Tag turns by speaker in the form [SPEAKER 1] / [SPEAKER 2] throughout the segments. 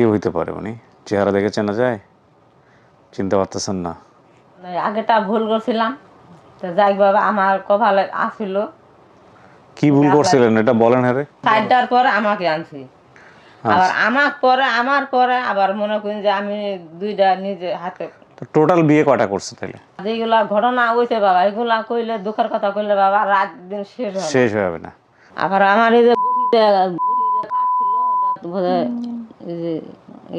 [SPEAKER 1] কে হইতে পারে উনি? চেহারা দেখে চেনা যায়? চিনতে পারতেছেন না।
[SPEAKER 2] আগেটা ভুল করছিলাম। তো যাই বাবা আমার কপালে আসিল
[SPEAKER 1] কি ভুল করছিলেন? এটা বলেন হ্যাঁ
[SPEAKER 2] সাইডটার পরে আমাকে আনছি। আবার আমার পরে আমার পরে আবার মনে করি যে আমি দুইটা নিজে হাতে
[SPEAKER 1] টোটাল বিয়ে কটা করছে তাহলে?
[SPEAKER 2] যেগুলা ঘটনা হয়েছে বাবা এগুলা কইলে দুঃখের কথা কইলে বাবা রাত দিন শেষ না।
[SPEAKER 1] শেষ হবে না।
[SPEAKER 2] আবার আমার এই যে গুটিতে গুটিতে কাটছিল এই যে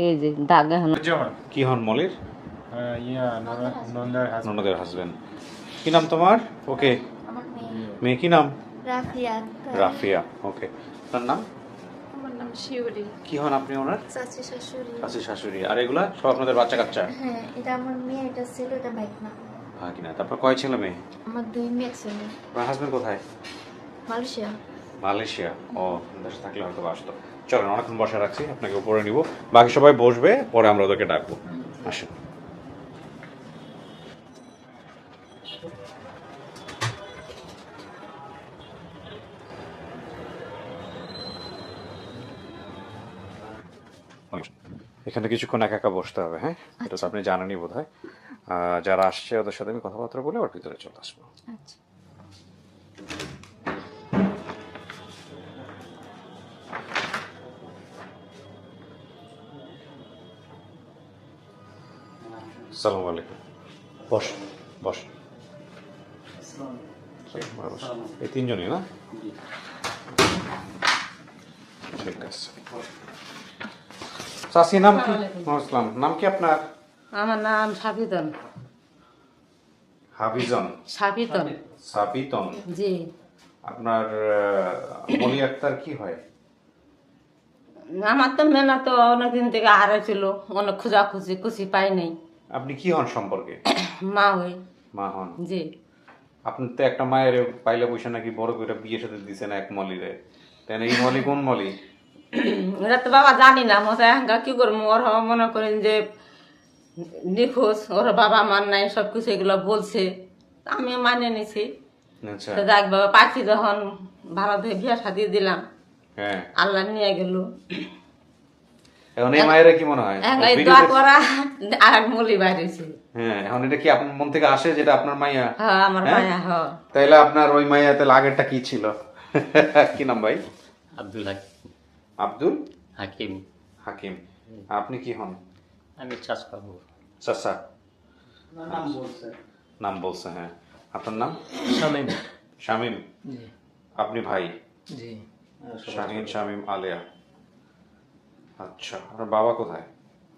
[SPEAKER 2] এই যে দাগ এখন
[SPEAKER 1] কি হন মলির?
[SPEAKER 3] ইয়া নন্দার
[SPEAKER 1] ননদের হাজবেন্ড। কি নাম তোমার? ওকে।
[SPEAKER 4] মেয়ে।
[SPEAKER 1] মেয়ে কি নাম?
[SPEAKER 4] রাফিয়া।
[SPEAKER 1] রাফিয়া ওকে। আপনার নাম?
[SPEAKER 4] আমার নাম শিউরি।
[SPEAKER 1] কি হন আপনি ওনার?
[SPEAKER 4] চাচি শাশুড়ি।
[SPEAKER 1] শাশুড়ি। আর এগুলা সব আপনাদের বাচ্চা কাচ্চা
[SPEAKER 4] হ্যাঁ এটা আমার মেয়ে এটা ছিল এটা বাইক না।
[SPEAKER 1] হ্যাঁ কিনা তারপর কয় ছেলে মেয়ে?
[SPEAKER 4] আমার দুই মেয়ে ছেলে।
[SPEAKER 1] আপনার হাজবেন্ড কোথায়?
[SPEAKER 4] মালয়েশিয়া।
[SPEAKER 1] মালয়েশিয়া। ও দেশে থাকলে হয়তো আসতো। চলেন অনেকক্ষণ বসা রাখছি আপনাকে উপরে নিব। বাকি সবাই বসবে পরে আমরা ওদেরকে ডাকবো। আসেন। এখানে কিছুক্ষণ একা একা বসতে হবে হ্যাঁ? এটা তো আপনি জানেনই বোধ হয় যারা আসছে ওদের সাথে আমি কথাবার্তা বলে ওর ভিতরে চলে আসব।
[SPEAKER 4] আচ্ছা।
[SPEAKER 1] সালাম আলাইকুম। বস। বস। এই তিনজনই না? ঠিক আছে। চাষি নাম কি? আসসালাম নাম কি আপনার?
[SPEAKER 2] আমার নাম সাফিতন
[SPEAKER 1] হাফিজন।
[SPEAKER 2] সাফিতন।
[SPEAKER 1] সাবিতন
[SPEAKER 2] জি।
[SPEAKER 1] আপনার মলি আক্তার কি হয়?
[SPEAKER 2] আমার তো মেলা তো অনেকদিন থেকে হারাইছিল অনেক খোঁজাখুঁজি খুশি পাই নাই।
[SPEAKER 1] আপনি কি হন সম্পর্কে?
[SPEAKER 2] মা হই।
[SPEAKER 1] মা হন?
[SPEAKER 2] জি।
[SPEAKER 1] আপনি তো একটা মায়ের পাইলে বসে নাকি বড় করে বিয়ে সাথে দিছেন এক মলিরে। তাই না এই মলি কোন মলি?
[SPEAKER 2] এটা তো বাবা জানি না মশাই হাঙ্গা কি করব? ওর মনে করেন যে নিখোঁজ ওর বাবা মান নাই সব কিছু এগুলো বলছে। আমি মানে নিছি।
[SPEAKER 1] আচ্ছা।
[SPEAKER 2] তো যাক বাবা পাখি যখন ভালো থেকে বিয়া সাথে দিলাম।
[SPEAKER 1] হ্যাঁ।
[SPEAKER 2] আল্লাহ নিয়ে গেল।
[SPEAKER 1] এখন এই মায়েরা কি মনে হয়?
[SPEAKER 2] দোয়া করা আর এক মলি বাইরেছে
[SPEAKER 1] হ্যাঁ এখন এটা কি আপনার মন থেকে আসে যেটা আপনার মাইয়া?
[SPEAKER 2] হ্যাঁ আমার
[SPEAKER 1] হ্যাঁ?
[SPEAKER 2] হ
[SPEAKER 1] তাইলে আপনার ওই মাইয়া তাহলে আগেরটা কি ছিল? কি নাম ভাই?
[SPEAKER 5] আব্দুল হাকিম।
[SPEAKER 1] আব্দুল?
[SPEAKER 5] হাকিম।
[SPEAKER 1] হাকিম। আপনি কি হন?
[SPEAKER 5] আমি চাষ পাবো
[SPEAKER 1] চাচা নাম বলছে। হ্যাঁ। আপনার নাম?
[SPEAKER 5] শামিম।
[SPEAKER 1] শামিম। আপনি ভাই?
[SPEAKER 5] জি।
[SPEAKER 1] শাহিন শামিম আলিয়া। আচ্ছা আপনার বাবা কোথায়?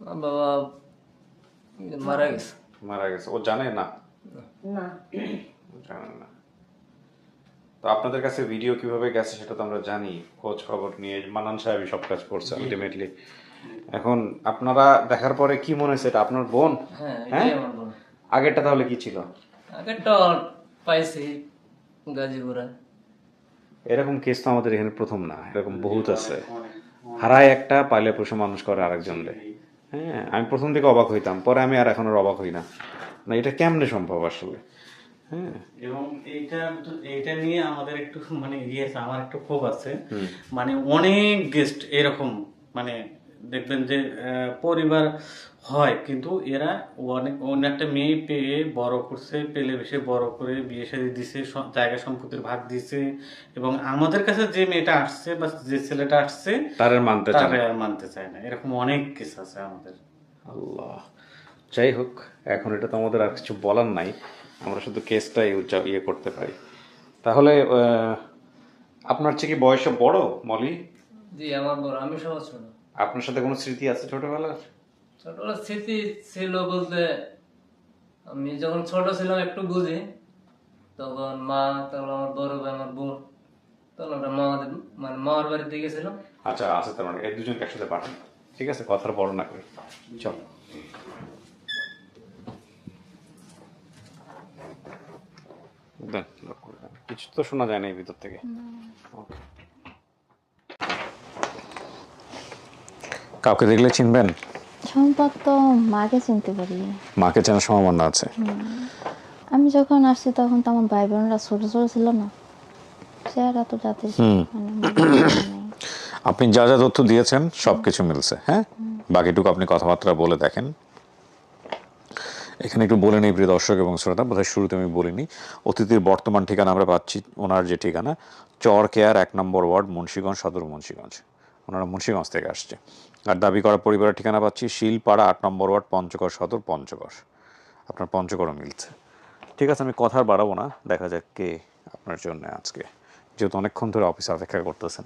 [SPEAKER 5] বাবা মারা গেছে।
[SPEAKER 1] মারা গেছে। ও জানে না?
[SPEAKER 2] না।
[SPEAKER 1] জানে না। তো আপনাদের কাছে ভিডিও কীভাবে গেছে সেটা তো আমরা জানি। খোঁজ খবর নিয়ে মানান সাহেবই সব কাজ করছে আলটিমেটলি এখন আপনারা দেখার পরে কি মনে হয়েছে এটা আপনার বোন?
[SPEAKER 5] হ্যাঁ
[SPEAKER 1] হ্যাঁ? আগেরটা তাহলে কি ছিল?
[SPEAKER 5] আগেরটা পাইছি গাজীপুরে।
[SPEAKER 1] এরকম কেস তো আমাদের এখানে প্রথম না এরকম বহুত আছে। হারায় একটা পাইলে পশু মানুষ করে আরেকজন রে হ্যাঁ আমি প্রথম থেকে অবাক হইতাম পরে আমি আর এখন আর অবাক হই না। না এটা কেমনে সম্ভব আসলে? হ্যাঁ।
[SPEAKER 6] এবং এইটা এইটা নিয়ে আমাদের একটু মানে ইয়ে আমার একটু ক্ষোভ আছে। মানে অনেক গেস্ট এরকম মানে দেখবেন যে আহ, পরিবার হয় কিন্তু এরা অনেক অন্য একটা মেয়ে পেয়ে বড় করছে পেলে বেশি বড় করে বিয়ে শাদী দিছে জায়গা সম্পত্তির ভাগ দিছে এবং আমাদের কাছে যে মেয়েটা আসছে বা যে ছেলেটা আসছে
[SPEAKER 1] তারের মানতে চায়
[SPEAKER 6] তারা আর মানতে চায় না। এরকম অনেক কেস আছে আমাদের।
[SPEAKER 1] আল্লাহ। যাই হোক এখন এটা তো আমাদের আর কিছু বলার নাই। আমরা শুধু কেসটাই ইয়ে করতে পারি। তাহলে আহ, আপনার চেয়ে কি বয়সে বড় মলি?
[SPEAKER 5] জি আমার বড়। আমি সব ছোট
[SPEAKER 1] আপনার সাথে কোনো স্মৃতি আছে ছোটবেলার?
[SPEAKER 5] ছোটবেলার স্মৃতি ছিল বলতে আমি যখন ছোট ছিলাম একটু বুঝি তখন মা তারপর আমার বড় ভাই আমার বোন তখন আমরা মামাদের মানে মামার বাড়িতে গেছিলাম।
[SPEAKER 1] আচ্ছা আছে তার মানে এই দুজনকে একসাথে পাঠান। ঠিক আছে কথার বড় না করে। চল। কিছু তো শোনা যায় না এই ভিতর থেকে। Okay. কাউকে দেখলে চিনবেন?
[SPEAKER 4] সম্পদ তো মাকে চিনতে পারি।
[SPEAKER 1] মাকে চেনার সম্ভাবনা আছে।
[SPEAKER 4] আমি যখন আসছি তখন তো আমার ভাই বোনরা ছোট ছোট ছিল না। চেহারা তো যাতে। মানে।
[SPEAKER 1] আপনি যা যা তথ্য দিয়েছেন সব কিছু মিলছে হ্যাঁ? বাকিটুকু আপনি কথাবার্তা বলে দেখেন। এখানে একটু বলে নিই প্রিয় দর্শক এবং শ্রোতা বোধহয় শুরুতে আমি বলিনি। অতিথির বর্তমান ঠিকানা আমরা পাচ্ছি ওনার যে ঠিকানা চর কেয়ার এক নম্বর ওয়ার্ড মুন্সীগঞ্জ সদর মুন্সীগঞ্জ। ওনারা মুন্সীগঞ্জ থেকে আসছে। আর দাবি করা পরিবারের ঠিকানা পাচ্ছি শিলপাড়া আট নম্বর ওয়ার্ড, পঞ্চগড় সদর, পঞ্চগড়। আপনার পঞ্চগড়ও মিলছে। ঠিক আছে, আমি কথা বাড়াবো না। দেখা যাক কে আপনার জন্য আজকে। যেহেতু অনেকক্ষণ ধরে অফিসে অপেক্ষা করতেছেন।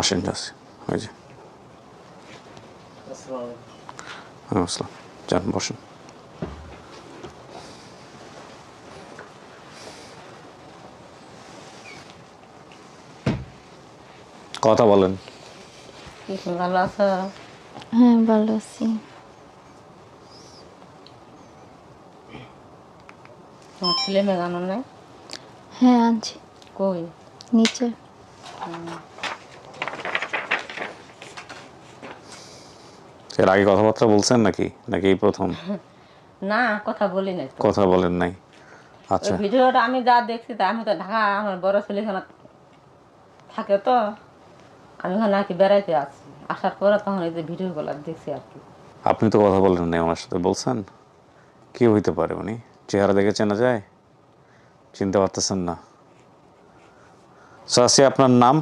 [SPEAKER 1] আসেন যাচ্ছে ওই যে।
[SPEAKER 5] আসসালামু আলাইকুম।
[SPEAKER 1] হ্যাঁ আসসালাম যান বসেন কথা বলেন
[SPEAKER 2] কি ভালো আছো
[SPEAKER 4] হ্যাঁ ভালো আছি
[SPEAKER 2] তোমার ছেলে মেয়ে জানো নাই
[SPEAKER 4] হ্যাঁ আনছি
[SPEAKER 2] কই
[SPEAKER 4] নিচে
[SPEAKER 1] এর আগে কথাবার্তা বলছেন নাকি? নাকি এই প্রথম?
[SPEAKER 2] না কথা বলি নাই
[SPEAKER 1] কথা বলেন নাই। আচ্ছা।
[SPEAKER 2] ভিডিওটা আমি যা দেখছি তা আমি তো ঢাকা আমার বড় ছেলে এখানে থাকে তো আমি ওখানে আর কি বেড়াইতে আসছি। আসার পরে তখন এই যে ভিডিও ভিডিওগুলো দেখছি আর কি।
[SPEAKER 1] আপনি তো কথা বলেন নাই ওনার সাথে বলছেন? কি হইতে পারে উনি? চেহারা দেখে চেনা যায়? চিনতে পারতেছেন না। সাসি আপনার নাম?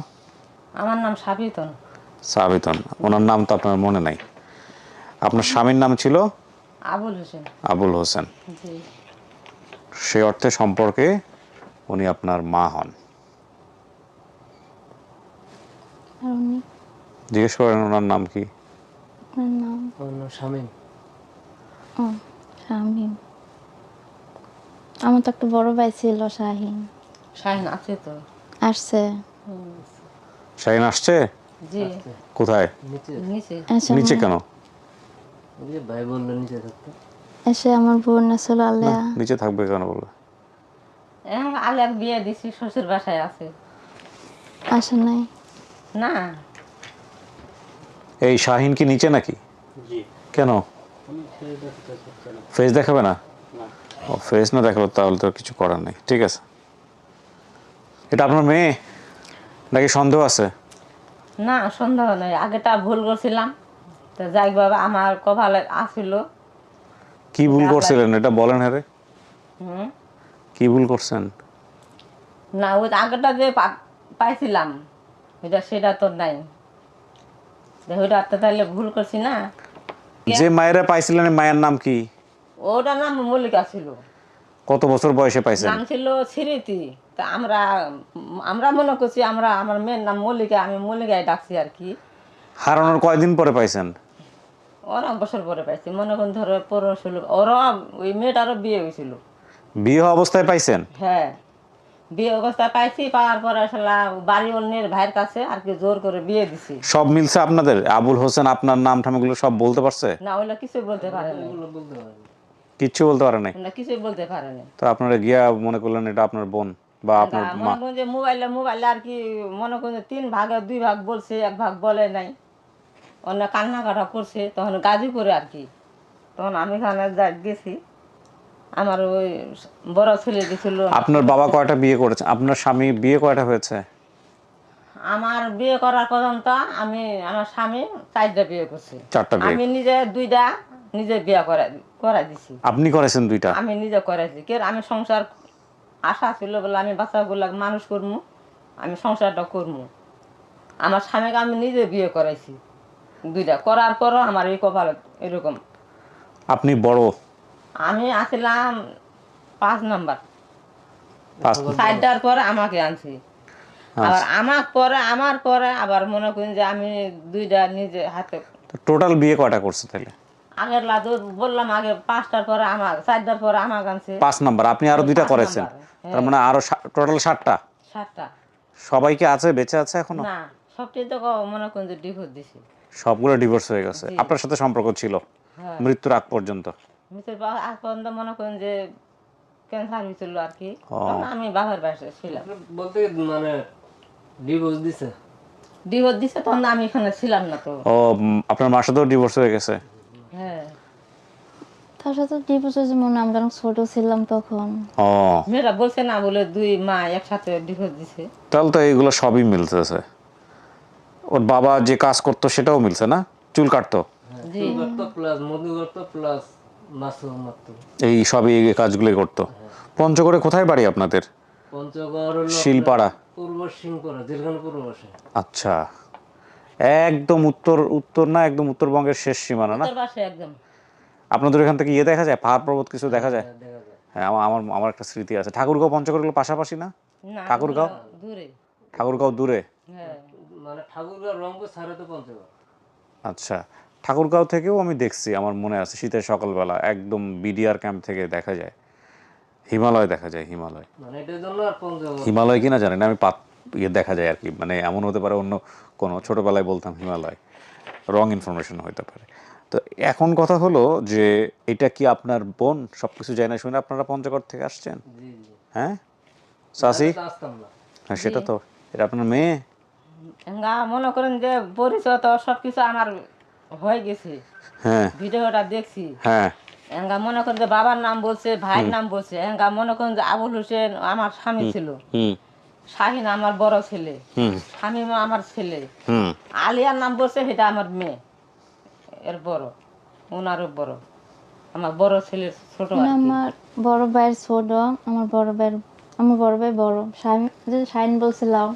[SPEAKER 2] আমার নাম সাবিতন।
[SPEAKER 1] সাবিতন। ওনার নাম তো আপনার মনে নাই। আপনার স্বামীর নাম ছিল?
[SPEAKER 2] আবুল হোসেন।
[SPEAKER 1] আবুল হোসেন।
[SPEAKER 2] জি।
[SPEAKER 1] সেই অর্থে সম্পর্কে উনি আপনার মা হন। জিজ্ঞেস করেন ওনার নাম কি?
[SPEAKER 5] আমার শামীম।
[SPEAKER 4] শামীম। আমার তো একটা বড় ভাই ছিল শাহিন।
[SPEAKER 2] শাহিন আছে তো?
[SPEAKER 4] আসছে।
[SPEAKER 1] শাহিন আসছে?
[SPEAKER 2] জি।
[SPEAKER 1] কোথায়?
[SPEAKER 5] নিচে।
[SPEAKER 2] নিচে
[SPEAKER 1] কেন?
[SPEAKER 5] ভাই বলল নিচে থাকতে।
[SPEAKER 4] এসে আমার বোন আসলে আলেয়া।
[SPEAKER 1] নিচে থাকবে কেন বলবে
[SPEAKER 2] এখন আলের বিয়ে দিছি শ্বশুর বাসায় আছে।
[SPEAKER 4] আসে নাই।
[SPEAKER 2] না।
[SPEAKER 1] এই শাহিন কি নিচে নাকি?
[SPEAKER 6] জি।
[SPEAKER 1] কেন। ফেস দেখাবে না?
[SPEAKER 6] না।
[SPEAKER 1] ও ফেস না দেখাল তাহলে তো কিছু করার নেই। ঠিক আছে। এটা আপনার মেয়ে? নাকি সন্দেহ আছে?
[SPEAKER 2] না সন্দেহ নেই। আগেটা ভুল করছিলাম। তো যাই বাবা আমার কপালে আসিল
[SPEAKER 1] কি ভুল করছিলেন? এটা বলেন হ্যাঁ
[SPEAKER 2] হুম?
[SPEAKER 1] কি ভুল করছেন?
[SPEAKER 2] না ওই আগেটা যে পাইছিলাম ওইটা সেটা তো নাই। ওইটা তো তাহলে ভুল করছি না।
[SPEAKER 1] যে মায়েরা পাইছিলেন মায়ের নাম কি?
[SPEAKER 2] ওটার নাম মল্লিকা ছিল
[SPEAKER 1] কত বছর বয়সে পাইছেন?
[SPEAKER 2] নাম ছিল স্মৃতি। তা আমরা আমরা মনে করছি আমরা আমার মেয়ের নাম মল্লিকা আমি মল্লিকায় ডাকছি আর কি।
[SPEAKER 1] হারানোর কয়দিন পরে পাইছেন?
[SPEAKER 2] অনেক বছর পরে পাইছি। মনে করুন ধরো পনেরো ষোলো ওরা ওই মেয়েটারও বিয়ে হয়েছিল
[SPEAKER 1] বিয়ে অবস্থায় পাইছেন?
[SPEAKER 2] হ্যাঁ। বিয়ে অবস্থা পাইছি পাওয়ার পরে আসলে বাড়ি অন্যের ভাইয়ের কাছে আর কি জোর করে বিয়ে দিছি।
[SPEAKER 1] সব মিলছে আপনাদের? আবুল হোসেন আপনার নাম ঠামগুলো সব বলতে পারছে?
[SPEAKER 2] না ওইটা কিছুই বলতে পারে না
[SPEAKER 5] বলতে
[SPEAKER 1] কিচ্ছু বলতে পারে নাই?
[SPEAKER 2] ওটা কিছুই বলতে পারে না
[SPEAKER 1] তো আপনারা গিয়া মনে করলেন এটা আপনার বোন বা আপনার মা?
[SPEAKER 2] মনে করুন যে মোবাইলে মোবাইলে আর কি মনে করুন যে তিন ভাগে দুই ভাগ বলছে এক ভাগ বলে নাই। অন্য কান্নাকাটা করছে তখন গাজীপুরে আর কি। তখন আমি এখানে গেছি আমার ওই বড় ছেলে গেছিল।
[SPEAKER 1] আপনার বাবা কয়টা বিয়ে করেছে? আপনার স্বামী বিয়ে কয়টা হয়েছে?
[SPEAKER 2] আমার বিয়ে করার পর্যন্ত আমি আমার স্বামী চারটা বিয়ে করছে।
[SPEAKER 1] চারটা বিয়ে?
[SPEAKER 2] আমি নিজে দুইটা নিজে বিয়ে করা দিছি।
[SPEAKER 1] আপনি করেছেন দুইটা?
[SPEAKER 2] আমি নিজে করাইছি কে আমি সংসার আশা ছিল বলে আমি বাচ্চাগুলো মানুষ করব আমি সংসারটা করব আমার স্বামীকে আমি নিজে বিয়ে করাইছি। দুইটা। করার পরও আমার এই কপাল এরকম।
[SPEAKER 1] আপনি বড়?
[SPEAKER 2] আমি আসলাম পাঁচ নাম্বার। সাইডটার পরে আমাকে আনছি। আবার আমার পরে আমার পরে আবার মনে করেন যে আমি দুইটা নিজে হাতে
[SPEAKER 1] টোটাল বিয়ে কয়টা করছে তাহলে?
[SPEAKER 2] আগের লাদু বললাম আগে পাঁচটার পরে আমার চারটার পরে আমাকে আনছে।
[SPEAKER 1] পাঁচ নাম্বার। আপনি আরও দুইটা করেছেন। তার মানে আরও টোটাল ষাটটা
[SPEAKER 2] সাতটা।
[SPEAKER 1] সবাই কি আছে বেঁচে আছে এখনও?
[SPEAKER 2] না সবটাই তো মনে করেন যে ডিভোর্স দিছি।
[SPEAKER 1] সবগুলো ডিভোর্স হয়ে গেছে। আপনার সাথে সম্পর্ক ছিল?
[SPEAKER 2] হ্যাঁ।
[SPEAKER 1] মৃত্যুর আগ পর্যন্ত?
[SPEAKER 2] মিস্টার বাবা পর্যন্ত মনে করেন যে ক্যান্সার হয়েছিল আর কি। আমি বাবার বাসে ছিলাম।
[SPEAKER 5] বলতে মানে ডিভোর্স দিছে?
[SPEAKER 2] ডিভোর্স দিছে তখন আমি এখানে ছিলাম না তো।
[SPEAKER 1] ও আপনার মার সাথেও ডিভোর্স হয়ে গেছে?
[SPEAKER 2] হ্যাঁ।
[SPEAKER 4] তার সাথে ডিভোর্স হয়েছে মনে আমরা ছোট ছিলাম তখন।
[SPEAKER 1] ও।
[SPEAKER 2] মেয়েরা বলছে না বলে দুই মা একসাথে ডিভোর্স দিছে।
[SPEAKER 1] তাহলে তো এইগুলো সবই মিলতেছে। ওর বাবা যে কাজ করতো সেটাও মিলছে না? চুল কাটতো? এই সবই এই কাজগুলোই করতো। পঞ্চগড়ে কোথায় বাড়ি আপনাদের? শিলপাড়া। আচ্ছা। একদম উত্তর উত্তর না একদম উত্তরবঙ্গের শেষ সীমানা না? আপনাদের এখান থেকে ইয়ে দেখা যায়? পাহাড় পর্বত কিছু দেখা যায়? হ্যাঁ আমার আমার আমার একটা স্মৃতি আছে। ঠাকুরগাঁও পঞ্চগড়গুলো পাশাপাশি না?
[SPEAKER 2] না
[SPEAKER 1] ঠাকুরগাঁও?
[SPEAKER 2] দূরে।
[SPEAKER 1] ঠাকুরগাঁও দূরে?
[SPEAKER 2] হ্যাঁ।
[SPEAKER 5] মানে ঠাকুরগাঁও রংপুর ছাড়া তো পঞ্চগড়।
[SPEAKER 1] আচ্ছা ঠাকুরগাঁও থেকেও আমি দেখছি আমার মনে আছে শীতের সকালবেলা একদম বিডিআর ক্যাম্প থেকে দেখা যায়। হিমালয় দেখা যায় হিমালয়।
[SPEAKER 5] মানে এটার জন্য আর পঞ্চগড়।
[SPEAKER 1] হিমালয় কিনা জানি না আমি পাত ইয়ে দেখা যায় আর কি মানে এমন হতে পারে অন্য কোনো ছোটোবেলায় বলতাম হিমালয়। রং ইনফরমেশন হতে পারে। তো এখন কথা হলো যে এটা কি আপনার বোন? সব কিছু জানে না শুনে আপনারা পঞ্চগড় থেকে আসছেন? হ্যাঁ?
[SPEAKER 5] না
[SPEAKER 1] হ্যাঁ সেটা তো এটা আপনার মেয়ে?
[SPEAKER 2] গা মনে করেন যে পরিচয় তো সব কিছু আমার হয়ে গেছে।
[SPEAKER 1] হ্যাঁ।
[SPEAKER 2] ভিডিওটা দেখছি।
[SPEAKER 1] হ্যাঁ।
[SPEAKER 2] এঙ্গা মনে করেন যে বাবার নাম বলছে ভাইয়ের নাম বলছে। এঙ্গা মনে করেন যে আবুল হোসেন আমার স্বামী ছিল। শাহিন আমার বড় ছেলে।
[SPEAKER 1] হুম।
[SPEAKER 2] শামিমা আমার ছেলে। আলিয়ার নাম বলছে সেটা আমার মেয়ে। এর বড় ওনারও বড়। আমার বড় ছেলের ছোট।
[SPEAKER 4] আমার বড় ভাইয়ের ছোট আমার বড় ভাইয়ের আমার বড় ভাই বড়। শাইন যে শাইন বলছিলাম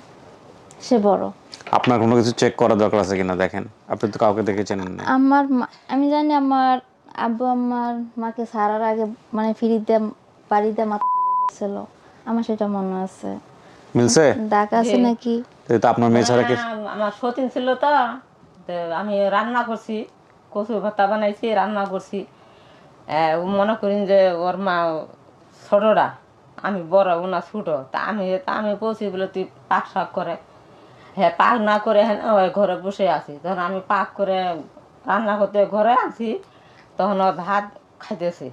[SPEAKER 4] সে বড়।
[SPEAKER 1] আপনার কোনো কিছু চেক করা দরকার আছে কিনা দেখেন? আপনি তো কাউকে দেখে চেনেন না
[SPEAKER 4] আমার মা- আমি জানি আমার আব্বু আমার মাকে সারার আগে মানে ফিরিতে বাড়িতে মাথা ছিল আমার সেটা মনে আছে।
[SPEAKER 1] মিলছে?
[SPEAKER 4] ডাক আছে নাকি?
[SPEAKER 1] তো আপনার মেয়ে ছাড়া কি
[SPEAKER 2] হ্যাঁ, আমার সতীন ছিল তো। তো আমি রান্না করছি কচু ভাতা বানাইছি রান্না করছি। আহ, ও মনে করেন যে ওর মা ছোটরা আমি বড় ওনা ছোট। তা আমি তা আমি পৌঁছি বলে তুই পাক শাক করে। হ্যাঁ পাক না করে হ্যাঁ ঘরে বসে আছি। তখন আমি পাক করে রান্না করতে ঘরে আছি, তখন ও ভাত খাইতেছে।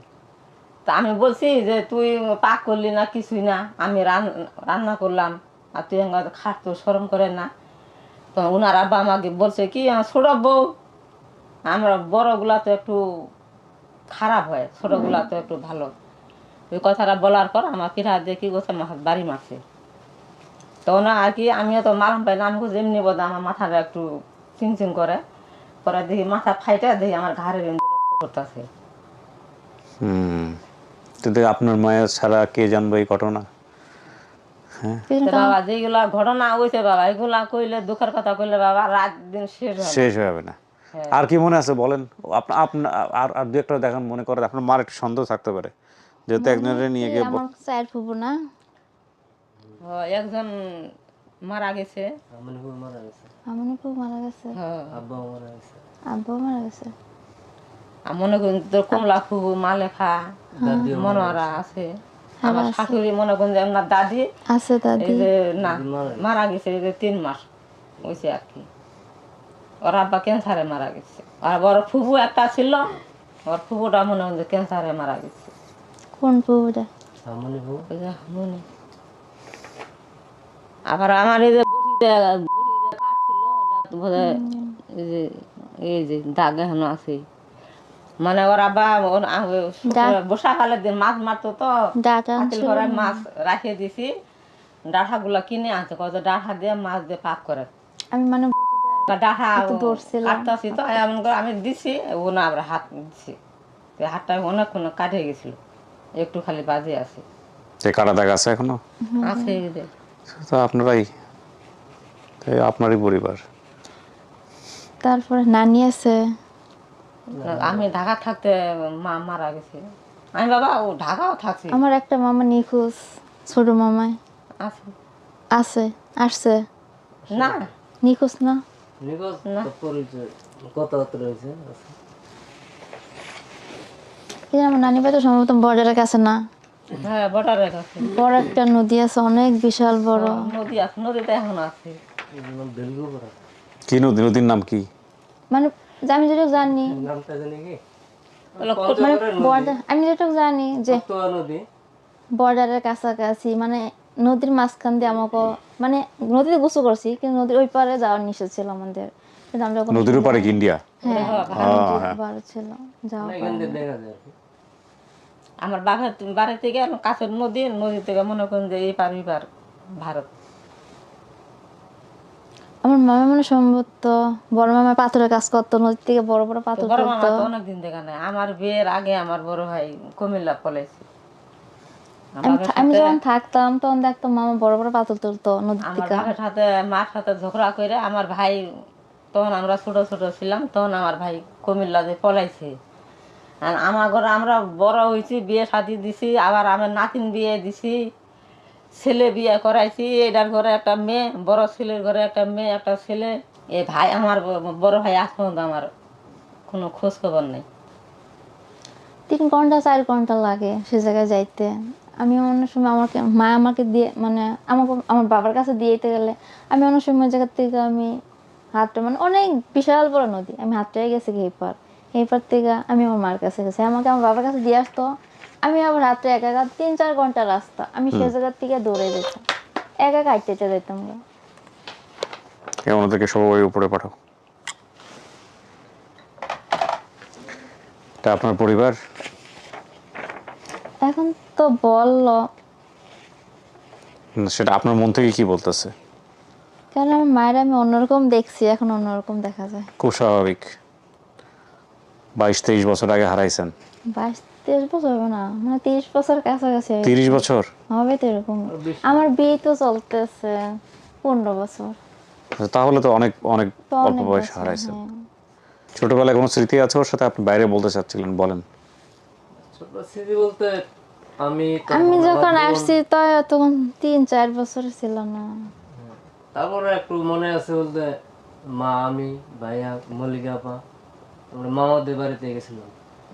[SPEAKER 2] তা আমি বলছি যে, তুই পাক করলি না, কিছুই না, আমি রান- রান্না করলাম, আর তুই আমার খাট তো সরম করে না। তো ওনার আব্বা আমাকে বলছে, কি ছোট বউ? আমরা বড়গুলা তো একটু খারাপ হয়, ছোটগুলা তো একটু ভালো। ওই কথাটা বলার পর আমার পিঠা দিয়ে কি বাড়ি মারছে। তো না আর কি আমিও তো মালুম পাই না আমি এমনি বোধ আমার মাথাটা একটু চিনচিন করে। পরে দেখি মাথা ফাইটা দেখি আমার ঘাড়ের রক্ত করতেছে
[SPEAKER 1] কিন্তু আপনার মায়ের ছাড়া কে জানবে এই ঘটনা?
[SPEAKER 2] বাবা যেগুলা ঘটনা হয়েছে বাবা এগুলা কইলে দুঃখের কথা কইলে বাবা রাত দিন শেষ হয়
[SPEAKER 1] শেষ হয়ে যাবে না।
[SPEAKER 2] হ্যাঁ।
[SPEAKER 1] আর কি মনে আছে বলেন? আপনার আর আর দু একটা দেখান মনে করে আপনার মার একটু সন্দেহ থাকতে পারে। যেহেতু একজনের নিয়ে গিয়ে
[SPEAKER 4] চায়ের ফুবু না।
[SPEAKER 2] হ, একজন মারা গেছে।
[SPEAKER 5] আমার মারা গেছে।
[SPEAKER 4] আমার মারা গেছে?
[SPEAKER 2] হ,
[SPEAKER 5] মারা গেছে।
[SPEAKER 4] আব্বু মারা গেছে?
[SPEAKER 2] মনে করেন তোর কমলা ফুবু মালেখা মনোয়ারা আছে। আমার শাশুড়ি মনে করেন যে আপনার দাদি।
[SPEAKER 4] আছে দাদি।
[SPEAKER 2] যে না মারা গেছে। যে তিন মাস হয়েছে আর কি। ওর আব্বা ক্যান্সারে মারা গেছে। আর বড় ফুবু একটা ছিল ওর ফুবুটা মনে হয় যে ক্যান্সারে মারা গেছে।
[SPEAKER 4] কোন ফুবুটা
[SPEAKER 2] মনে আবার আমার এই যে কাটছিল এই দাগ এখনও আছে। মানে ওর? বর্ষাকালের দিন মাছ মারতো তো। মাছ রাখিয়ে দিছি। ডাঁঠাগুলো কিনে আনছে কত ডাঁঠা দিয়ে মাছ দিয়ে পাক করে।
[SPEAKER 4] আমি মানে
[SPEAKER 2] ডাঁঠা কাটতেছি তো এমন করে আমি দিছি ও না আবার হাত দিছি। তো হাতটা অনেকক্ষণ কাটে গেছিল। একটু খালি বাজে আছে।
[SPEAKER 1] যে কাটা দাগ আছে এখনও?
[SPEAKER 2] আছে
[SPEAKER 1] তো আপনারাই তাই আপনারই পরিবার?
[SPEAKER 4] তারপরে নানি আছে।
[SPEAKER 2] আমি ঢাকা থাকতে মা মারা গেছে। আমি বাবা ও ঢাকাও থাকছি।
[SPEAKER 4] আমার একটা মামা নিখোঁজ ছোট মামাই।
[SPEAKER 2] আছে।
[SPEAKER 4] আছে আসছে।
[SPEAKER 2] না।
[SPEAKER 4] নিখোঁজ না?
[SPEAKER 5] নিখোঁজ তো পরিচয় কথাবার্তা রয়েছে আছে।
[SPEAKER 4] এই আমার নানি বাড়ি তো সম্ভবত বর্ডারের কাছে না। বড় একটা নদী আছে অনেক বিশাল বড়।
[SPEAKER 2] নদী আছে নদীতে এখন আছে।
[SPEAKER 1] কি নদী? নদীর নাম কি?
[SPEAKER 4] মানে আমি যেটা জানি
[SPEAKER 5] নামটা জানি কি?
[SPEAKER 4] বর্ডার আমি যেটা জানি যে বর্ডারের কাছাকাছি মানে নদীর মাঝখান দিয়ে আমাকে মানে নদীতে গোসল করছি কিন্তু নদীর ওই পারে যাওয়ার নিষেধ ছিল আমাদের।
[SPEAKER 1] নদীর উপরে কি ইন্ডিয়া?
[SPEAKER 4] হ্যাঁ
[SPEAKER 1] হ্যাঁ। হ্যাঁ
[SPEAKER 4] ছিল যাওয়া
[SPEAKER 5] এখান থেকে দেখা যায় আর কি
[SPEAKER 2] আমার বাবার বাড়ি থেকে কাছের নদী নদী থেকে মনে করেন যে এই পার ওই পার ভারত।
[SPEAKER 4] আমার মামা মানে সম্ভবত বড় মামা পাথরের কাজ করতো নদীর থেকে বড় বড় পাথর
[SPEAKER 2] বড় মামা তো অনেকদিন থেকে নাই। আমার বিয়ের আগে আমার বড় ভাই কুমিল্লা পলাইছে।
[SPEAKER 4] আমি যখন থাকতাম তখন দেখতাম মামা বড় বড় পাথর তুলতো
[SPEAKER 2] আমার
[SPEAKER 4] থেকে।
[SPEAKER 2] বাবার সাথে মার সাথে ঝগড়া করে আমার ভাই তখন আমরা ছোট ছোট ছিলাম তখন আমার ভাই কুমিল্লা যে পলাইছে। আর আমার ঘরে আমরা বড় হয়েছি, বিয়ে শাদি দিছি, আবার আমার নাতিন বিয়ে দিছি, ছেলে বিয়ে করাইছি। এটার ঘরে একটা মেয়ে, বড় ছেলের ঘরে একটা মেয়ে, একটা ছেলে। এ ভাই আমার বড় ভাই আজ পর্যন্ত আমার কোনো খোঁজ খবর নেই।
[SPEAKER 4] তিন ঘণ্টা, চার ঘণ্টা লাগে সে জায়গায় যাইতে। আমি অনেক সময় আমাকে, মা আমাকে দিয়ে মানে আমাকে, আমার বাবার কাছে দিয়ে গেলে আমি অনেক সময় জায়গা থেকে আমি হাতটা মানে অনেক বিশাল বড় নদী। আমি হাতটাই গেছি এই পার এই পার থেকে আমি আমার মার কাছে গেছি। আমাকে আমার বাবার কাছে দিয়ে আসতো। আমি আবার রাত্রে একা একা তিন চার ঘণ্টা রাস্তা। আমি সে জায়গার থেকে দৌড়ে যেতাম। একা একা হাঁটতে যেতাম গো।
[SPEAKER 1] কেমন সবাই উপরে পাঠাও। এটা আপনার পরিবার?
[SPEAKER 4] এখন তো বলল।
[SPEAKER 1] সেটা আপনার মন থেকে কি বলতেছে?
[SPEAKER 4] কেন আমার মায়ের আমি অন্যরকম দেখছি এখন অন্যরকম দেখা যায়।
[SPEAKER 1] খুব স্বাভাবিক। বাইশ তেইশ বছর আগে হারাইছেন।
[SPEAKER 4] বাইশ তেইশ বছর হবে না মানে তিরিশ বছর কাছাকাছি
[SPEAKER 1] তিরিশ বছর?
[SPEAKER 4] হবে তো এরকম। আমার বিয়ে তো চলতেছে পনেরো বছর।
[SPEAKER 1] তাহলে তো অনেক অনেক অল্প বয়সে হারাইছেন।
[SPEAKER 4] হ্যাঁ।
[SPEAKER 1] ছোটবেলায় কোনো স্মৃতি আছে ওর সাথে? আপনি বাইরে বলতে চাচ্ছিলেন বলেন।
[SPEAKER 5] ছোট স্মৃতি বলতে আমি
[SPEAKER 4] আমি যখন আসছি তো তখন তিন চার বছর ছিল না।
[SPEAKER 5] তারপরে একটু মনে আছে বলতে মা আমি ভাইয়া মল্লিকা আমরা মামাদের বাড়িতে গেছিলাম।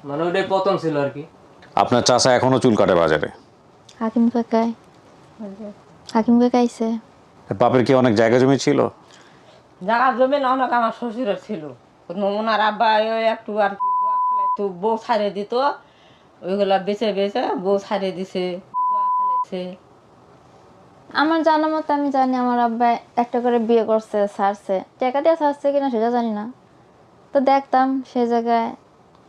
[SPEAKER 5] মানে ওইটাই প্রথম ছিল আর কি।
[SPEAKER 1] আপনার চাচা এখনও চুল কাটে বাজারে?
[SPEAKER 4] হাকিম কাকায় হাকিম কাকাইছে
[SPEAKER 1] বাপের কি অনেক জায়গা জমি ছিল?
[SPEAKER 2] জায়গা জমি না অনেক আমার শ্বশুরের ছিল। ওনার আব্বা ওই একটু আর কি জুয়া খেলাইতো বউ ছাড়িয়ে দিত। ওইগুলা বেচে বেচে বউ ছাড়িয়ে দিছে জুয়া খেলাইছে।
[SPEAKER 4] আমার জানা মতো আমি জানি আমার আব্বা একটা করে বিয়ে করছে ছাড়ছে। টাকা দিয়ে ছাড়ছে কিনা সেটা জানি না। তো দেখতাম সে জায়গায়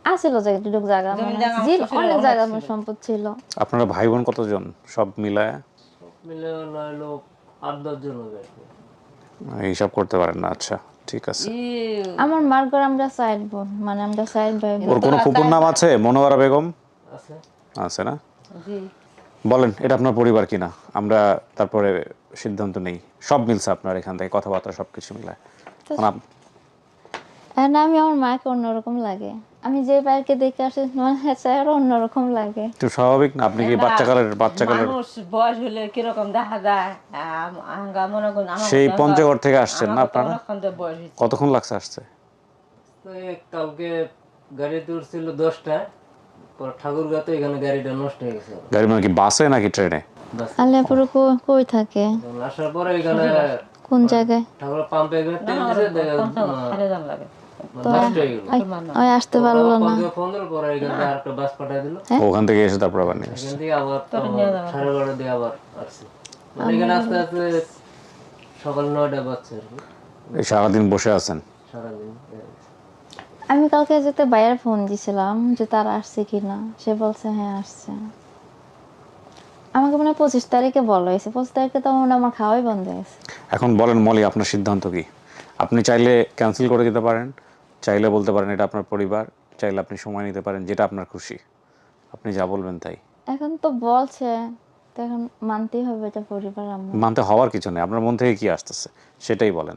[SPEAKER 4] আসিল যেটুক জায়গা
[SPEAKER 2] জমি
[SPEAKER 4] মানে জিল অনেক জায়গা আমার সম্পদ ছিল।
[SPEAKER 1] আপনারা ভাই বোন কতজন? সব মিলায়?
[SPEAKER 5] মিলে নইলো আট দশ জন হবে কি।
[SPEAKER 1] হিসাব করতে পারেন না আচ্ছা ঠিক আছে।
[SPEAKER 4] আমার মার ঘর আমরা চার বোন মানে আমরা চার ভাই
[SPEAKER 1] ওর কোনো ফুপুর নাম আছে? মনোয়ারা বেগম?
[SPEAKER 5] আছে।
[SPEAKER 1] আছে না?
[SPEAKER 2] জি।
[SPEAKER 1] বলেন এটা আপনার পরিবার কিনা? আমরা তারপরে সিদ্ধান্ত নেই। সব মিলছে আপনার এখান থেকে কথাবার্তা সব কিছু মিলায় এখন
[SPEAKER 4] আমি আমার মাকে অন্যরকম লাগে। আমি যে বাইরকে দেখে আসি মানে চেহারা অন্যরকম লাগে।
[SPEAKER 1] একটু স্বাভাবিক না? আপনি কি বাচ্চাকালের বাচ্চাকালের
[SPEAKER 2] মানুষ বয়স হলে কীরকম দেখা যায়? আঙ্গা মনে করুন
[SPEAKER 1] সেই পঞ্চগড় থেকে আসছেন না
[SPEAKER 2] তো
[SPEAKER 1] আপনারা? কতক্ষণ লাগছে আসছে
[SPEAKER 5] তো কালকে গাড়িতে উঠছিল দশটায় পর ঠাকুরগাতে এখানে গাড়িটা নষ্ট হয়ে গেছে।
[SPEAKER 1] গাড়ি মানে কি বাসে নাকি ট্রেনে?
[SPEAKER 4] আলিয়াপুরে কই- থাকে?
[SPEAKER 5] আসার পরে এখানে
[SPEAKER 4] কোন জায়গায়?
[SPEAKER 5] ঠাকুর পাম্পে তেল হয়ে
[SPEAKER 4] আসতে না।
[SPEAKER 1] ওখান থেকে এসে তারপর আবার নিয়ে আসছে।
[SPEAKER 5] মানে সকাল নয়টা বাজছে
[SPEAKER 1] সারাদিন বসে আছেন?
[SPEAKER 4] আমি কালকে যেতে বাইরে ফোন দিছিলাম যে তারা আসছে কিনা। সে বলছে হ্যাঁ আসছে। আমাকে মনে হয় পঁচিশ তারিখে বলা হয়েছে। পঁচিশ তারিখে তো মনে আমার খাওয়াই বন্ধ হয়ে গেছে
[SPEAKER 1] এখন বলেন মলি আপনার সিদ্ধান্ত কি? আপনি চাইলে ক্যান্সেল করে দিতে পারেন চাইলে বলতে পারেন এটা আপনার পরিবার চাইলে আপনি সময় নিতে পারেন যেটা আপনার খুশি। আপনি যা বলবেন তাই।
[SPEAKER 4] এখন তো বলছে এখন মানতেই হবে এটা পরিবার আমার।
[SPEAKER 1] মানতে হওয়ার কিছু নেই আপনার মন থেকে কি আসতেছে? সেটাই বলেন।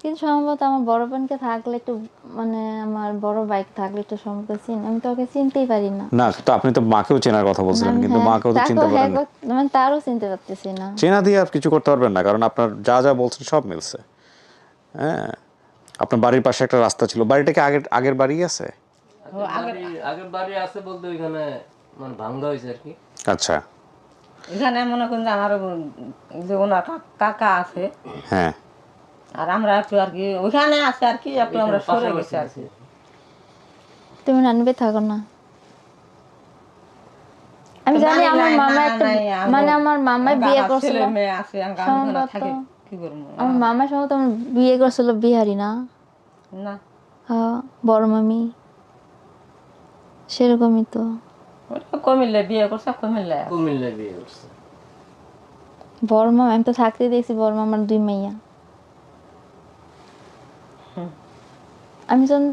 [SPEAKER 4] কিন্তু সম্ভবত আমার বড় বোনকে থাকলে একটু মানে আমার বড় বাইক থাকলে একটু সম্ভবত চিন আমি তো ওকে চিনতেই পারি না।
[SPEAKER 1] না তো আপনি তো মাকেও চেনার কথা বলছিলেন কিন্তু
[SPEAKER 4] হ্যাঁ,
[SPEAKER 1] মাকেও তো চিনতে
[SPEAKER 4] হ্যাঁ
[SPEAKER 1] পারেন না।
[SPEAKER 4] মানে তারও চিনতে পারতেছি না।
[SPEAKER 1] চেনা দিয়ে আর কিছু করতে পারবেন না কারণ আপনার যা যা বলছেন সব মিলছে। হ্যাঁ। আপনার বাড়ির পাশে একটা রাস্তা ছিল। বাড়িটা কি আগের আগের বাড়ি আছে?
[SPEAKER 5] আগের বাড়ি আছে বলতে ওইখানে মানে ভাঙ্গা হয়েছে আর কি।
[SPEAKER 1] আচ্ছা।
[SPEAKER 2] এখানে মনে করুন যে আমার যে ওনার কাকা আছে।
[SPEAKER 1] হ্যাঁ।
[SPEAKER 2] আর আমরা একটু আর কি ওইখানে আছে আর কি একটু আমরা সরে গেছি আর কি।
[SPEAKER 4] তুমি নানবে থাকো না। আমি জানি আমার মামা একটা মানে আমার মামাই বিয়ে করছিল।
[SPEAKER 2] ছেলে মেয়ে আছে আমি থাকি। কি করব?
[SPEAKER 4] আমার মামা সম্ভবত আমার বিয়ে করছিল বিহারি না।
[SPEAKER 2] না
[SPEAKER 4] হ্যাঁ, বড় মামি। সেরকমই তো।
[SPEAKER 2] কুমিল্লা বিয়ে করছে কুমিল্লা
[SPEAKER 5] কুমিল্লায় বিয়ে করছে।
[SPEAKER 4] বড় মা আমি তো থাকতে দেখছি বড় মা আমার দুই মাইয়া। আমি যখন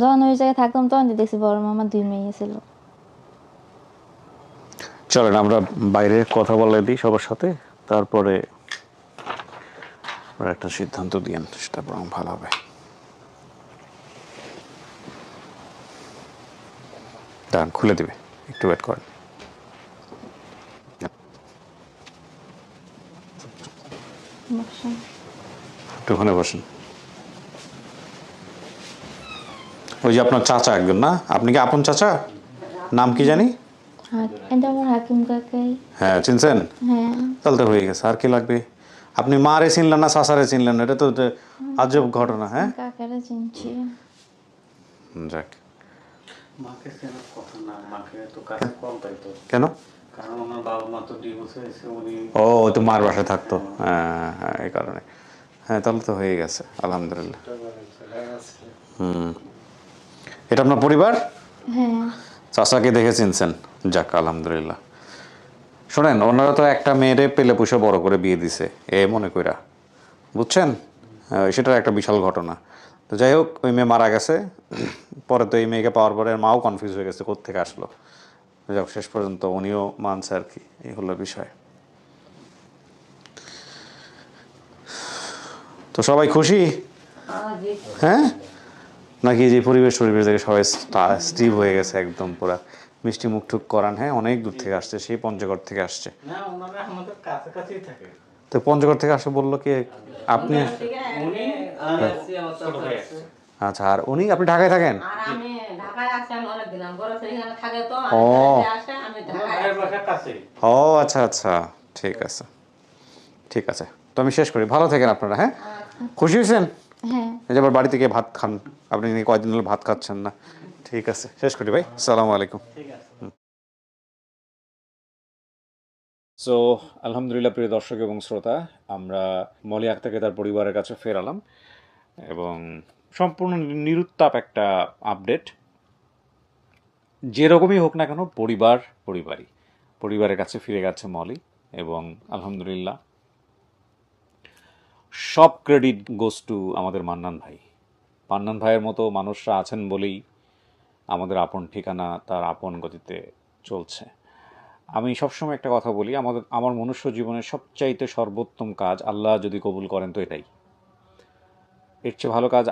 [SPEAKER 4] যখন ওই জায়গায় থাকতাম তখন দেখছি বড় মা আমার দুই মাইয়া ছিল।
[SPEAKER 1] চলেন আমরা বাইরে কথা বলে দিই সবার সাথে। তারপরে আমরা একটা সিদ্ধান্ত দিয়েন সেটা বরং ভালো হবে। দাঁড়ান খুলে দিবে। একটু ওয়েট করেন। একটু ওখানে বসেন। ওই যে আপনার চাচা একজন না? আপনি কি আপন চাচা? নাম কি জানি?
[SPEAKER 4] হ্যাঁ,
[SPEAKER 1] হ্যাঁ চিনছেন?
[SPEAKER 4] হ্যাঁ।
[SPEAKER 1] তাহলে তো হয়ে গেছে। আর কি লাগবে? আপনি মারে চিনলেন না চাচারে চিনলেন না? এটা তো আজব ঘটনা হ্যাঁ?
[SPEAKER 4] কাকারা চিনছি।
[SPEAKER 1] যাক।
[SPEAKER 6] মাকে চেনার কথা না? মাকে তো কাছে কম পাইতো
[SPEAKER 1] কেন?
[SPEAKER 6] কারণ ওনার বাবা মা তো ডিভোর্স হয়েছে উনি
[SPEAKER 1] ও ও তো মার বাসায় থাকতো। হ্যাঁ হ্যাঁ এই কারণে। হ্যাঁ তাহলে তো হয়ে গেছে আলহামদুলিল্লাহ। হুম। এটা আপনার পরিবার?
[SPEAKER 4] হ্যাঁ।
[SPEAKER 1] চাচাকে দেখে চিনছেন? যাক আলহামদুলিল্লাহ। শোনেন, ওনারা তো একটা মেয়েরে পেলে পুষে বড় করে বিয়ে দিছে, এ মনে কইরা। বুঝছেন? সেটার একটা বিশাল ঘটনা। তো যাই হোক, ওই মেয়ে মারা গেছে, পরে তো এই মেয়েকে পাওয়ার পরে মাও কনফিউজ হয়ে গেছে, কোত্থেকে আসলো। যাক শেষ পর্যন্ত উনিও মানছে আর কি, এই হলো বিষয়। তো সবাই খুশি? হ্যাঁ? নাকি যে পরিবেশ পরিবেশ থেকে সবাই স্টিভ হয়ে গেছে একদম পুরা। মিষ্টি মুখ টুক করান হ্যাঁ অনেক দূর থেকে আসছে সেই পঞ্চগড় থেকে আসছে।
[SPEAKER 6] না ওনারা আমাদের কাছাকাছি থাকে।
[SPEAKER 1] তো পঞ্চগড় থেকে আসে বলল কি? আপনি
[SPEAKER 5] চাচা আসছে।
[SPEAKER 1] আচ্ছা আর উনি আপনি ঢাকায় থাকেন?
[SPEAKER 2] আর আমি ঢাকায় আছি আমি অনেক দিন আমি বড় ছেলে এখানে থাকে তো
[SPEAKER 1] ও। আচ্ছা আচ্ছা ঠিক আছে ঠিক আছে। তো আমি শেষ করি ভালো থাকেন আপনারা হ্যাঁ? খুশি হয়েছেন?
[SPEAKER 4] হ্যাঁ।
[SPEAKER 1] এই যে আবার বাড়ি থেকে ভাত খান আপনি নাকি কয়দিন হলো ভাত খাচ্ছেন না? ঠিক আছে শেষ করি ভাই। সালাম আলাইকুম। সো আলহামদুলিল্লাহ প্রিয় দর্শক এবং শ্রোতা আমরা মলি আক্তারকে তার পরিবারের কাছে ফেরালাম এবং সম্পূর্ণ নিরুত্তাপ একটা আপডেট। যেরকমই হোক না কেন পরিবার পরিবারই। পরিবারের কাছে ফিরে গেছে মলি এবং আলহামদুলিল্লাহ সব ক্রেডিট গোস টু আমাদের মান্নান ভাই। মান্নান ভাইয়ের মতো মানুষরা আছেন বলেই আমাদের আপন ঠিকানা, তার আপন গতিতে চলছে। আমি সবসময় একটা কথা বলি, আমাদের, আমার মনুষ্য জীবনের সবচাইতে সর্বোত্তম কাজ, আল্লাহ যদি কবুল করেন তো এটাই। এর চেয়ে ভালো কাজ